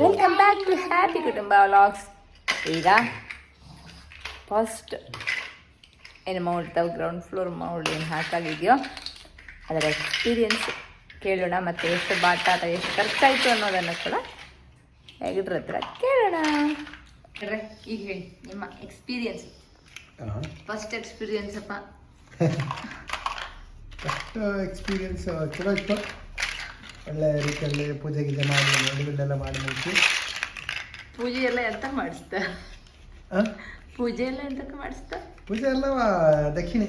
Welcome back to happy Kutumba vlogs ಈಗ first ಏನು ಮಾಡ್ತಾವೆ ಗ್ರೌಂಡ್ ಫ್ಲೋರ್ ಮೌಲ್ಡ್ ಏನು ಹಾಕಾಗಿದೆಯೋ ಅದರ ಎಕ್ಸ್ಪೀರಿಯನ್ಸ್ ಕೇಳೋಣ ಮತ್ತು ಎಷ್ಟು ಬಾಟ ಎಷ್ಟು ಖರ್ಚಾಯಿತು ಅನ್ನೋದನ್ನು ಕೂಡ ಹೇಗಿದ್ರ ಹತ್ರ ಕೇಳೋಣ. ಈಗ ಹೇಳಿ ನಿಮ್ಮ ಎಕ್ಸ್ಪೀರಿಯನ್ಸ್ ಫಸ್ಟ್ ಎಕ್ಸ್ಪೀರಿಯನ್ಸ್ ಅಪ್ಪ. ಫಸ್ಟ್ ಎಕ್ಸ್ಪೀರಿಯನ್ಸ್ ಚಲೋ ಇತ್ತು. ಒಳ್ಳೆ ರೀತಿಯಲ್ಲಿ ಪೂಜೆ ಗೀಜೆ ಮಾಡಿ ಅಡುಗೆಲ್ಲ ಮಾಡಿ ಮುಗಿಸಿ. ಪೂಜೆ ಎಲ್ಲ ಎಂತ ಮಾಡಿಸ್ತ? ಪೂಜೆ ಎಲ್ಲ ಎಂತಕ್ಕೆ ಮಾಡಿಸ್ತ? ಪೂಜೆ ಎಲ್ಲ ದಕ್ಷಿಣೆ.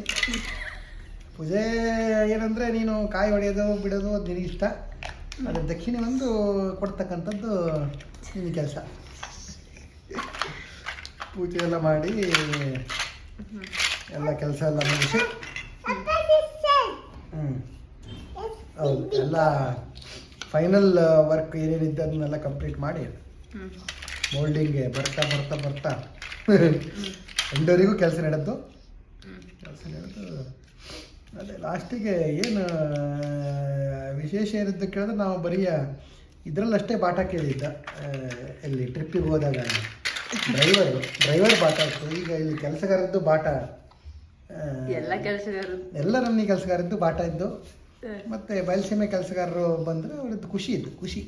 ಪೂಜೆ ಏನಂದರೆ ನೀನು ಕಾಯಿ ಹೊಡೆಯೋದು ಬಿಡೋದು ಅದು ನಿನಗೆ ಇಷ್ಟ ಅದ್ರ ದಕ್ಷಿಣೆ ಒಂದು ಕೊಡ್ತಕ್ಕಂಥದ್ದು ನಿನ್ನ ಕೆಲಸ. ಪೂಜೆ ಎಲ್ಲ ಮಾಡಿ ಎಲ್ಲ ಕೆಲಸ ಎಲ್ಲ ಮುಗಿಸಿ. ಹ್ಞೂ ಹೌದು, ಎಲ್ಲ ಫೈನಲ್ ವರ್ಕ್ ಏನೇನಿದ್ದು ಅದನ್ನೆಲ್ಲ ಕಂಪ್ಲೀಟ್ ಮಾಡಿ ಮೋಲ್ಡಿಂಗ್ ಮೋಲ್ಡಿಂಗ್ಗೆ ಬರ್ತಾ ಬರ್ತಾ ಬರ್ತಾ ಎಂಡವರೆಗೂ ಕೆಲಸ ನಡೆದ್ದು ಹ್ಞೂ ಕೆಲಸ ನಡೆದು, ಅದೇ ಲಾಸ್ಟಿಗೆ ಏನು ವಿಶೇಷ ಏನಿದ್ದು ಕೇಳಿದ್ರೆ ನಾವು ಬರೀ ಇದರಲ್ಲಷ್ಟೇ ಪಾಠ ಕೇಳಿದ್ದ ಎಲ್ಲಿ ಟ್ರಿಪ್ಪಿಗೆ ಹೋದಾಗ. ಡ್ರೈವರು ಡ್ರೈವರ್ ಬಾಟ ಇತ್ತು. ಈಗ ಇಲ್ಲಿ ಕೆಲಸಗಾರದ್ದು ಬಾಟ ಎಲ್ಲ ಕೆಲಸಗಾರರು ಎಲ್ಲ ನನ್ನ ಕೆಲಸಗಾರದ್ದು ಬಾಟ ಇದ್ದು ಮತ್ತೆ ಬಯಲುಸೀಮೆ ಕೆಲಸಗಾರರು ಬಂದರೆ ಅವ್ರದ್ದು ಖುಷಿ ಇತ್ತು ಖುಷಿ.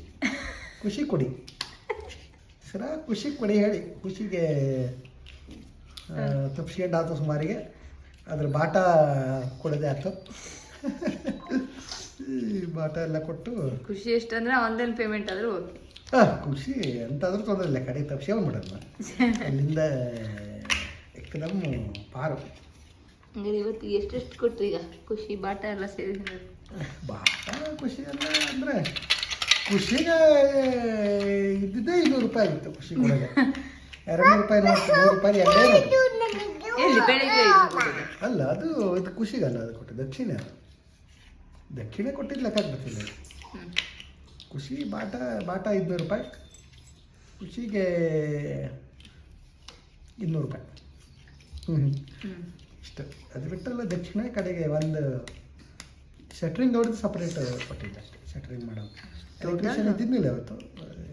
ಖುಷಿ ಕೊಡಿ. ಸರ ಖುಷಿ ಕೊಡಿ ಹೇಳಿ. ಖುಷಿಗೆ ತಪ್ಪಿಸ್ಕೊಂಡು ಆಯ್ತು ಸುಮಾರಿಗೆ. ಅದ್ರ ಬಾಟ ಕೊಡದೆ ಆಯ್ತು ಬಾಟ ಎಲ್ಲ ಕೊಟ್ಟು ಖುಷಿ ಎಷ್ಟಂದ್ರೆ ಆನ್ಲೈನ್ ಪೇಮೆಂಟ್ ಆದ್ರೂ ಓಕೆ ಆ, ಖುಷಿ. ಎಂತಾದ್ರೂ ತೊಂದರೆ ಇಲ್ಲ. ಕಡೆ ತಪ್ಪಿಸೇ ಮಾಡಲ್ಲ ಅಲ್ಲಿಂದ ಎಕ್ಕದಮ್ ಪಾರು. ಹಂಗಾರೆ ಇವತ್ತು ಎಷ್ಟೆಷ್ಟು ಕೊಟ್ಟರು ಈಗ? ಖುಷಿ ಬಾಟ ಎಲ್ಲ ಸೇರಿ? ಭಾಳ ಖುಷಿ ಎಲ್ಲ ಅಂದರೆ ಖುಷಿಗೆ ಇದ್ದಿದ್ದೇ ಇನ್ನೂರು ರೂಪಾಯಿ ಆಗಿತ್ತು ಖುಷಿ ಕೊಡೋದು. ಎರಡು ನೂರು ರೂಪಾಯಿ ನೂರು. ರೂಪಾಯಿ ಎರಡು? ಅಲ್ಲ ಅದು ಇದು ಖುಷಿಗಲ್ಲ ಅದು ಕೊಟ್ಟು ದಕ್ಷಿಣ. ಅದು ದಕ್ಷಿಣ ಕೊಟ್ಟಿದ್ದು ಲೆಕ್ಕ ಹ್ಮ್. ಖುಷಿ ಬಾಟ ಬಾಟ ಐದುನೂರು ರೂಪಾಯಿ. ಖುಷಿಗೆ ಇನ್ನೂರು ರೂಪಾಯಿ. ಹ್ಞೂ. ಇಷ್ಟು. ಅದು ಬಿಟ್ಟಲ್ಲ ದಕ್ಷಿಣ ಕಡೆಗೆ ಒಂದು ಶಟ್ರಿಂಗ್ ಅವ್ರದ್ದು ಸಪ್ರೇಟ್ ಕೊಟ್ಟಿದ್ದೆ ಅಷ್ಟೇ ಶಟ್ರಿಂಗ್ ಮಾಡೋ ಎಲೆಕ್ಟ್ರಿಷಿಯನ್ ಇದ್ದಿದ್ದಿಲ್ಲ ಅವತ್ತು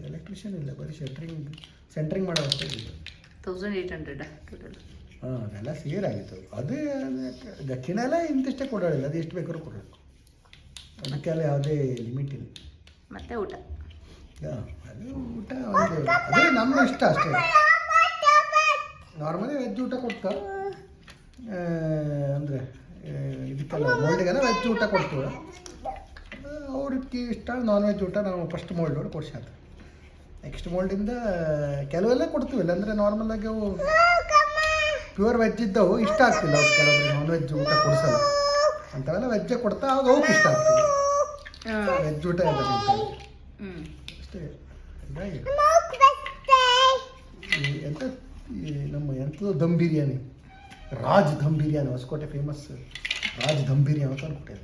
ಎಲೆಕ್ಟ್ರಿಷಿಯನ್ ಇಲ್ಲ ಬರೀ ಶಟ್ರಿಂಗ್ ಸೆಂಟ್ರಿಂಗ್ ಮಾಡೋ ಅಷ್ಟೇ ಇದ್ದಿದ್ದು. ತೌಸಂಡ್ ಏಯ್ಟ್ ಹಂಡ್ರೆಡ್ ಹಾಂ ಅದೆಲ್ಲ ಸೇರಾಗಿತ್ತು. ಅದೇ ದಕ್ಷಿಣ ಎಲ್ಲ ಇಂತಿಷ್ಟೇ ಕೊಡೋಳಿಲ್ಲ ಅದು ಎಷ್ಟು ಬೇಕಾದ್ರೂ ಕೊಡಬೇಕು. ಅದಕ್ಕೆಲ್ಲ ಯಾವುದೇ ಲಿಮಿಟ್ ಇಲ್ಲ. ಮತ್ತೆ ಊಟ. ಊಟ ಅದೇ ನಮ್ಮ ಇಷ್ಟ ಅಷ್ಟೇ. ನಾರ್ಮಲಿ ವೆಜ್ ಊಟ ಕೊಡ್ತಾ. ಅಂದರೆ ಇದಕ್ಕೆಲ್ಲ ಮೋಲ್ಡ್ಗೆಲ್ಲ ವೆಜ್ ಊಟ ಕೊಡ್ತೀವಿ ಅವ್ರಿಗೆ ಇಷ್ಟ ನಾನ್ ವೆಜ್ ಊಟ ನಾವು ಫಸ್ಟ್ ಮೋಲ್ಡ್ ಒಳಗೆ ಕೊಡ್ಸಾತ ನೆಕ್ಸ್ಟ್ ಮೋಲ್ಡಿಂದ ಕೆಲವೆಲ್ಲ ಕೊಡ್ತೀವಿ, ಇಲ್ಲಾಂದರೆ ನಾರ್ಮಲಾಗಿ ಅವು ಪ್ಯೂರ್ ವೆಜ್ ಇದ್ದವು, ಇಷ್ಟ ಆಗ್ತಿಲ್ಲ ಅವ್ರು ಕೆಲವೊಬ್ಬರು ನಾನ್ ವೆಜ್ ಊಟ ಕೊಡಿಸಲ್ಲ ಅಂಥವೆಲ್ಲ ವೆಜ್ಜೇ ಕೊಡ್ತಾ ಅವಾಗ ಅವ್ಕೆ ಇಷ್ಟ ಆಗ್ತದೆ ವೆಜ್ ಊಟ ಎಲ್ಲ ತಿಂತಾರೆ ಅಷ್ಟೇ. ಹೀಗಾಗಿ ಈ ಎಂತ? ಈ ನಮ್ಮ ಎಂಥದ್ದು ದಮ್ ಬಿರಿಯಾನಿ. ರಾಜ್ ದಮ್ ಬಿರಿಯಾನಿ ಹೊಸಕೋಟೆ ಫೇಮಸ್ ರಾಜ್ ದಮ್ ಬಿರಿಯಾನಿ ಅಂತ ಅನ್ಕೊಟ್ಟೆ.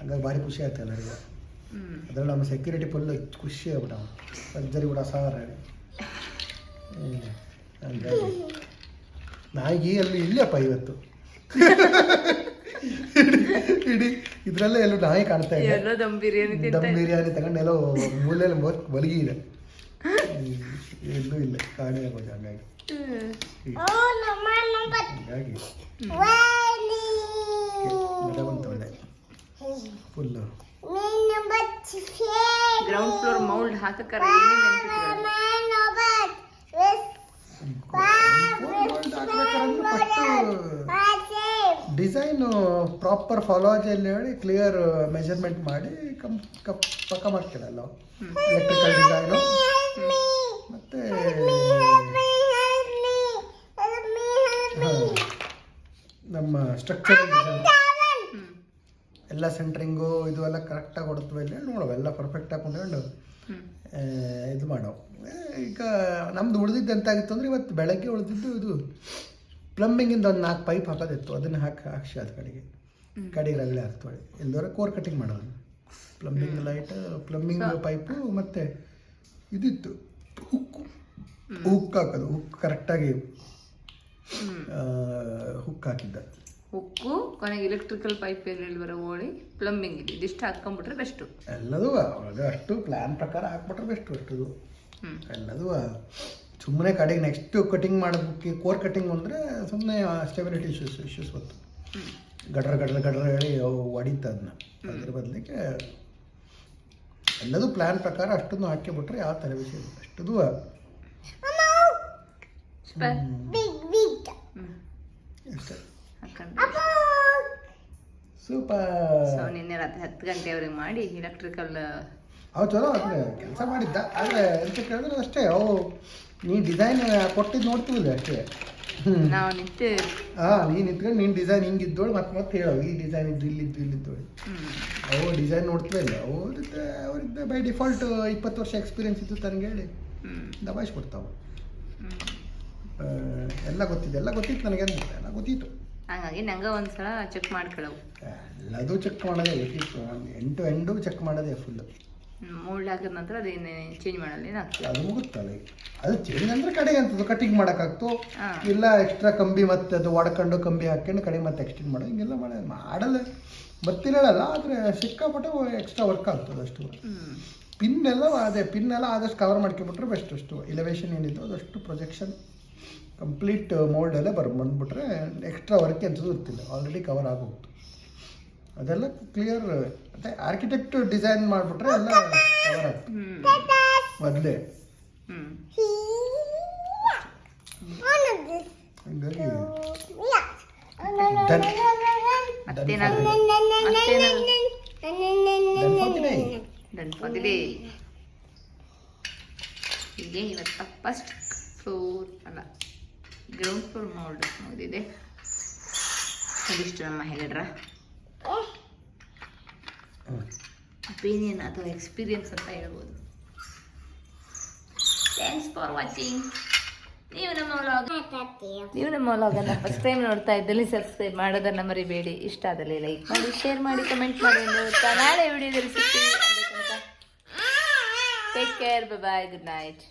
ಹಂಗಾಗಿ ಭಾರಿ ಖುಷಿ ಆಯ್ತು ಎಲ್ಲರಿಗೂ. ಅದರಲ್ಲಿ ಅದ್ರಲ್ಲಿ ನಮ್ಮ ಸೆಕ್ಯೂರಿಟಿ ಫುಲ್ ಖುಷಿ ಆಗ್ಬಿಟ್ಟ ಸರ್ಜರಿ ಕೂಡ ಸಾರ ಹಂಗಾಗಿ. ನಾಯಿಗೆ ಅಲ್ಲಿ ಇಲ್ಲಪ್ಪ ಇವತ್ತು. ಇಡೀ ಇದರಲ್ಲೇ ಎಲ್ಲೂ ನಾಯಿ ಕಾಣ್ತಾ ಇದೆ ಎಲ್ಲೋ ದಮ್ ಬಿರಿಯಾನಿ ದಮ್ ತಿಂತ ಬಿರಿಯಾನಿ ತಗೊಂಡೆಲ್ಲೋ ಮೂಲೆಯಲ್ಲಿ ಮತ್ ಮಲಗಿ ಇದೆ ಹ್ಮ್. ಎಲ್ಲೂ ಇಲ್ಲ ಕಾಣೆ ಆಗೋದು ಹಂಗಾಗಿ ಹಂಗಾಗಿ ಮಳೆ ಬಂತು ಒಳ್ಳೆ ಫುಲ್ಲು ಗ್ರೌಂಡ್ ಫ್ಲೋರ್ ಮೌಲ್ಡ್ ಹಾಕಕ್ಕಾರ ಏನೇನು ನೆನ್ಪಿಟ್ಕೊಳ್ಳಿ ಡಿಸೈನು ಪ್ರಾಪರ್ ಫಾಲೋಜಿಯಲ್ಲಿ ಹೇಳಿ ಕ್ಲಿಯರ್ ಮೆಜರ್ಮೆಂಟ್ ಮಾಡಿ ಕಮ್ ಕಪ್ ಪಕ್ಕ ಮಾಡ್ತೀರಲ್ಲ ಎಲೆಕ್ಟ್ರಿಕಲ್ ಡಿಸೈನು ಮತ್ತು ನಮ್ಮ ಸ್ಟ್ರಕ್ಚರ್ ಡಿಸೈನ್ ಎಲ್ಲ ಸೆಂಟ್ರಿಂಗು ಇದು ಎಲ್ಲ ಕರೆಕ್ಟಾಗಿ ಕೊಡ್ತೀವಿ ಇಲ್ಲಿ ನೋಡುವ ಎಲ್ಲ ಪರ್ಫೆಕ್ಟಾಗಿ ಕೊಂಡ್ಕೊಂಡು ಇದು ಮಾಡೋ ಈಗ ನಮ್ದು ಉಳಿದಿದ್ದು ಎಂತಾಗಿತ್ತು ಅಂದರೆ ಇವತ್ತು ಬೆಳಗ್ಗೆ ಉಳಿದಿದ್ದು ಇದು. ಪ್ಲಂಬಿಂಗಿಂದ ಒಂದು ನಾಲ್ಕು ಪೈಪ್ ಹಾಕೋದಿತ್ತು. ಅದನ್ನು ಹಾಕಿ ಹಾಕ್ಸಿ ಅದು ಕಡೆಗೆ. ಕಡೆಗೆ ರಗಳೆ ಹಾಕ್ತೊಳೆ ಇಲ್ದವ್ರೆ ಕೋರ್ ಕಟಿಂಗ್ ಮಾಡೋದು. ಪ್ಲಂಬಿಂಗ್ ಲೈಟ್ ಪ್ಲಂಬಿಂಗ್ ಪೈಪು ಮತ್ತು ಇದಿತ್ತು. ಹುಕ್ಕು ಹುಕ್ ಹಾಕೋದು. ಹುಕ್ ಕರೆಕ್ಟಾಗಿ ಹುಕ್ ಹಾಕಿದ್ದ. ಉಕ್ಕು ಕೊನೆಗೆ ಎಲೆಕ್ಟ್ರಿಕಲ್ ಪೈಪ್ ಏನೇಳಿ ಬರೋ ಓಡಿ ಪ್ಲಂಬಿಂಗ್ ಇದೆ. ಇದಿಷ್ಟು ಹಾಕೊಂಡ್ಬಿಟ್ರೆ ಬೆಸ್ಟು ಎಲ್ಲದೂ ಅಷ್ಟು ಪ್ಲ್ಯಾನ್ ಪ್ರಕಾರ ಹಾಕ್ಬಿಟ್ರೆ ಬೆಸ್ಟ್ ಅಷ್ಟು ಎಲ್ಲದೂ ಸುಮ್ಮನೆ ಕಡೆಗೆ ನೆಕ್ಸ್ಟ್ ಕಟಿಂಗ್ ಮಾಡೋದಕ್ಕೆ ಕೋರ್ ಕಟಿಂಗ್ ಅಂದರೆ ಸುಮ್ಮನೆ ಸ್ಟೆಬಿಲಿಟಿ ಇಶ್ಯೂಸ್ ಇಶ್ಯೂಸ್ ಬಂತು. ಗಡ್ರ ಗಡ್ರ ಗಡ್ರ ಹೇಳಿ ಹೊಡಿತ ಅದನ್ನ ಅದ್ರ ಬದಲಿಗೆ ಎಲ್ಲದೂ ಪ್ಲ್ಯಾನ್ ಪ್ರಕಾರ ಅಷ್ಟನ್ನು ಹಾಕಿಬಿಟ್ರೆ ಯಾವ ಥರ ವಿಷಯ ಅಷ್ಟದು ಸೂಪರ್. ನಿನ್ನೆ ರಾತ್ರಿ ಹತ್ತು ಗಂಟೆವರೆಗೆ ಮಾಡಿ ಎಲೆಕ್ಟ್ರಿಕಲ್ ಅವು ಚಲೋ ಕೆಲಸ ಮಾಡಿದ್ದ. ಆದರೆ ಎಂತ ಕೇಳಿದ್ರೆ ಅಷ್ಟೇ ಅವು ನೀ ಡಿಸೈನ್ ಕೊಟ್ಟಿದ್ದು ನೋಡ್ತೀವಿ ಅಷ್ಟೇ. ಹಾ ನಾವು ನಿಂತು ಹಾಂ ನೀನು ನಿಂತ್ಕೊಂಡು ನಿನ್ನ ಡಿಸೈನ್ ಹಿಂಗಿದ್ದೋಳು ಮತ್ತೆ ಮತ್ತೆ ಹೇಳೋ ಈ ಡಿಸೈನ್ ಇದ್ದು ಇಲ್ಲಿದ್ದು ಇಲ್ಲಿದ್ದೋಳು. ಇದ್ದೋಳಿ ಅವು ಡಿಸೈನ್ ನೋಡ್ತೀವಿ ಇಲ್ಲ. ಅವ್ರದ್ದು ಅವ್ರದ್ದು ಬೈ ಡಿಫಾಲ್ಟ್ ಇಪ್ಪತ್ತು ವರ್ಷ ಎಕ್ಸ್ಪೀರಿಯನ್ಸ್ ಇತ್ತು ತನಗೆ ಹೇಳಿ. ಹ್ಮ್. ಕೊಡ್ತಾವ ಎಲ್ಲ ಗೊತ್ತಿದೆ ಎಲ್ಲ ಗೊತ್ತಿತ್ತು ನನಗೆ ಎಲ್ಲ ಗೊತ್ತಿತ್ತು. ಹಂಗಾಗಿ ನಂಗೆ ಒಂದ್ಸಲ ಚೆಕ್ ಮಾಡ್ಕೊಳ್ಳವು ಎಲ್ಲದೂ ಚೆಕ್ ಮಾಡೋದೇ ಗೊತ್ತಿತ್ತು ಎಂಟು ಎಂಡು ಚೆಕ್ ಮಾಡೋದೇ ಫುಲ್ಲು ಮೂಳ್ ಹಾಕಿದ ನಂತರ ಅದೇನು ಚೇಂಜ್ ಮಾಡಲ್ಲ ಏನಾಗ್ತದೆ? ಅದು ಮುಗುತ್ತಲ್ಲ. ಅದು ಚೇಂಜ್ ಅಂದ್ರೆ ಕಡೆಗೆ ಅಂತದ್ದು ಕಟಿಂಗ್ ಮಾಡೋಕ್ಕಾಗ್ತು. ಇಲ್ಲ ಎಕ್ಸ್ಟ್ರಾ ಕಂಬಿ ಮತ್ತೆ ಅದು ಒಡ್ಕೊಂಡು ಕಂಬಿ ಹಾಕೊಂಡು ಕಡೆ ಮತ್ತೆ ಎಕ್ಸ್ಟೆಂಡ್ ಮಾಡೋ. ಹಿಂಗೆಲ್ಲ ಮಾಡ ಮಾಡಲ್ಲ. ಬರ್ತಿರಲ್ಲ ಆದರೆ ಸಿಕ್ಕಾಪಟ್ಟೆ ಎಕ್ಸ್ಟ್ರಾ ವರ್ಕ್ ಆಗ್ತದೆ ಅಷ್ಟು. ಪಿನ್ ಎಲ್ಲ ಅದೇ ಪಿನ್ ಎಲ್ಲ ಆದಷ್ಟು ಕವರ್ ಮಾಡ್ಕೊಂಬಿಟ್ರೆ ಬೆಸ್ಟ್ ಅಷ್ಟು. ಎಲಿವೇಶನ್ ಏನಿತ್ತು ಅದಷ್ಟು ಪ್ರೊಜೆಕ್ಷನ್ ಕಂಪ್ಲೀಟ್ ಮೋಲ್ಡ್ ಎಲ್ಲ ಬರ್ ಬಂದ್ಬಿಟ್ರೆ ಎಕ್ಸ್ಟ್ರಾ ವರ್ಕ್ ಎಂಥದ್ದು ಇರ್ತಿಲ್ಲ. ಆಲ್ರೆಡಿ ಕವರ್ ಆಗೋಗ್ತು. ಅದೆಲ್ಲ ಕ್ಲಿಯರ್ ಮತ್ತೆ ಆರ್ಕಿಟೆಕ್ಟ್ ಡಿಸೈನ್ ಮಾಡಿಬಿಟ್ರೆ ಎಲ್ಲ ಕವರ್ ಆಗ್ತದೆ. ಮೊದಲೇ. ಹಂಗಾಗಿ ಹೀಗೆ ಇವತ್ತು ಫಸ್ಟ್ ಫ್ಲೋರ್ ಅಲ್ಲ ಗ್ರೌಂಡ್ ಫ್ಲೋರ್ ಮಾಡಿದೆ ಅದಿಷ್ಟು ನಮ್ಮ ಹೇಳಿದ್ರ. ಒಪಿನಿಯನ್ ಅಥವಾ ಎಕ್ಸ್ಪೀರಿಯನ್ಸ್ ಅಂತ ಹೇಳ್ಬೋದು. ಥ್ಯಾಂಕ್ಸ್ ಫಾರ್ ವಾಚಿಂಗ್ ನೀವು ನಮ್ಮ ವ್ಲಾಗ್ ನೀವು ನಮ್ಮ ವ್ಲಾಗನ್ನು ಫಸ್ಟ್ ಟೈಮ್ ನೋಡ್ತಾ ಇದ್ದಲ್ಲಿ ಸಬ್ಸ್ಕ್ರೈಬ್ ಮಾಡೋದನ್ನು ಮರಿಬೇಡಿ. ಇಷ್ಟ ಆದಲ್ಲಿ ಲೈಕ್ ಮಾಡಿ ಶೇರ್ ಮಾಡಿ ಕಮೆಂಟ್ ಮಾಡಿ ನಾಳೆ ವಿಡಿಯೋದಲ್ಲಿ ಸಿಗ್ತೀವಿ take care bye good night